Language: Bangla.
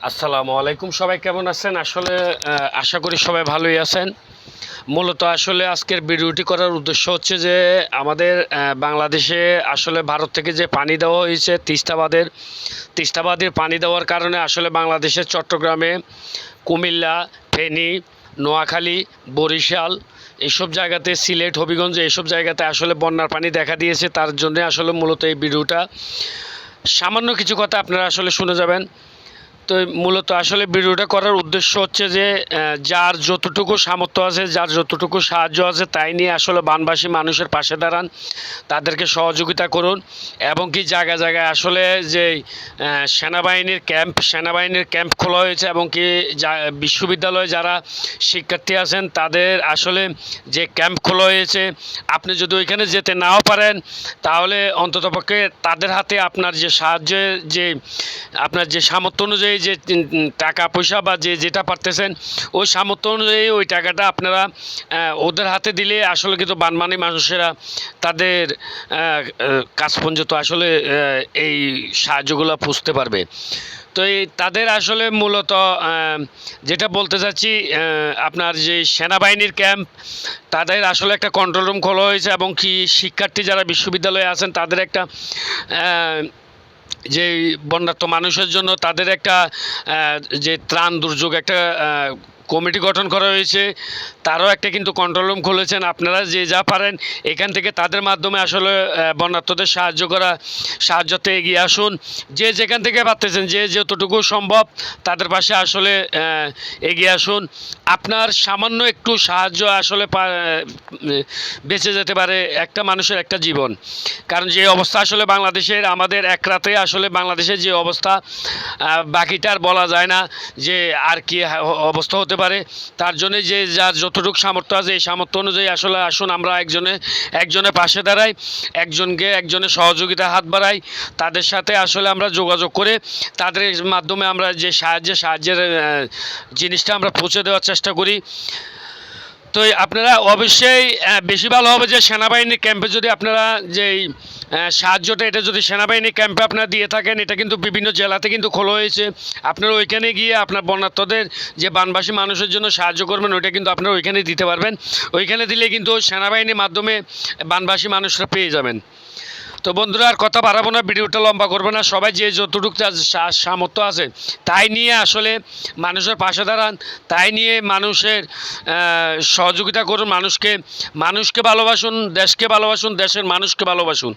আসসালামু আলাইকুম। সবাই কেমন আছেন? আসলে আশা করি সবাই ভালোই আছেন। মূলত আসলে আজকের ভিডিওটি করার উদ্দেশ্য হচ্ছে যে, আমাদের বাংলাদেশে আসলে ভারত থেকে যে পানি দেওয়া হয়েছে তিস্তাবাদের তিস্তাবাদের পানি দেওয়ার কারণে আসলে বাংলাদেশের চট্টগ্রামে কুমিল্লা, ফেনী, নোয়াখালী, বরিশাল এসব জায়গাতে, সিলেট, হবিগঞ্জ এসব জায়গাতে আসলে বন্যার পানি দেখা দিয়েছে। তার জন্য আসলে মূলত এই ভিডিওটা। সামান্য কিছু কথা আপনারা আসলে শুনে যাবেন। তো মূলত আসলে ভিডিওটা করার উদ্দেশ্য হচ্ছে যে যার যতটুকু সামর্থ্য আছে, যার যতটুকু সাহায্য আছে তাই নিয়ে আসলে বানবাসী মানুষের পাশে দাঁড়ান, তাদেরকে সহযোগিতা করুন এবং কি জায়গায় জায়গায় আসলে যে সেনাবাহিনীর ক্যাম্প সেনাবাহিনীর ক্যাম্প খোলা হয়েছে এবং কি বিশ্ববিদ্যালয়ে যারা শিক্ষার্থী আছেন তাদের আসলে যে ক্যাম্প খোলা হয়েছে, আপনি যদি ওইখানে যেতে নাও পারেন তাহলে অন্ততপক্ষে তাদের হাতে আপনার যে সাহায্যের যে, আপনার যে সামর্থ্য অনুযায়ী যে টাকা পয়সা বা যে যেটা পারতেছেন, ওই সামর্থ্য অনুযায়ী ওই টাকাটা আপনারা ওদের হাতে দিলে আসলে কিন্তু বানমানি মানুষেরা তাদের কাজ পর্যন্ত আসলে এই সাহায্যগুলো পুষতে পারবে। তো এই তাদের আসলে মূলত যেটা বলতে চাচ্ছি আপনার যে সেনাবাহিনীর ক্যাম্প, তাদের আসলে একটা কন্ট্রোল রুম খোলা হয়েছে এবং কি শিক্ষার্থী যারা বিশ্ববিদ্যালয়ে আছেন, তাদের একটা যে বন্যার্থ মানুষের জন্য তাদের একটা যে ত্রাণ দুর্যোগ একটা কমিটি গঠন করা হয়েছে তারও একটা কিন্তু কন্ট্রোল রুম খুলেছেন। আপনারা যে যা পারেন এখান থেকে তাদের মাধ্যমে আসলে বন্যার্থদের সাহায্য করা সাহায্যতে এগিয়ে আসুন। যে যেখান থেকে পারতেছেন যে যতটুকু সম্ভব তাদের পাশে আসলে এগিয়ে আসুন। আপনার সামান্য একটু সাহায্য আসলে বেঁচে যেতে পারে একটা মানুষের একটা জীবন। কারণ যে অবস্থা আসলে বাংলাদেশের আমাদের এক রাতে আসলে বাংলাদেশের যে অবস্থা আহ, বাকিটা আর বলা যায় না যে আর কি অবস্থা হতে পারে। তার জন্যে যে যার যতটুকু সামর্থ্য আছে, এই সামর্থ্য অনুযায়ী আসলে আসুন, আমরা একজনে, একজনের পাশে দাঁড়াই, একজনকে একজনের সহযোগিতা হাত বাড়াই, তাদের সাথে আসলে আমরা যোগাযোগ করে, তাদের মাধ্যমে আমরা যে সাহায্যে, সাহায্যের জিনিসটা আমরা পৌঁছে দেওয়ার চেষ্টা করি। তো আপনারা অবশ্যই বেশি ভালো হবে যে সেনাবাহিনীর ক্যাম্পে যদি আপনারা যেই সাহায্যটা, এটা যদি সেনাবাহিনী ক্যাম্পে আপনারা দিয়ে থাকেন, এটা কিন্তু বিভিন্ন জেলাতে কিন্তু খোলা হয়েছে। আপনারা ওইখানে গিয়ে আপনার বন্যার্থদের যে বানবাসী মানুষের জন্য সাহায্য করবেন, ওইটা কিন্তু আপনারা ওইখানে দিতে পারবেন। ওইখানে দিলে কিন্তু সেনাবাহিনীর মাধ্যমে বানবাসী মানুষরা পেয়ে যাবেন। তো বন্ধুরা, আর কথা বাড়াবো না, ভিডিওটা লম্বা করব না। সবাই যে যতটুকু সামর্থ্য আছে, তাই নিয়ে আসলে মানুষের পাশে দাঁড়ান, তাই নিয়ে মানুষের সহযোগিতা করুন, মানুষকে মানুষকে ভালোবাসুন, দেশকে ভালোবাসুন, দেশের মানুষকে ভালোবাসুন।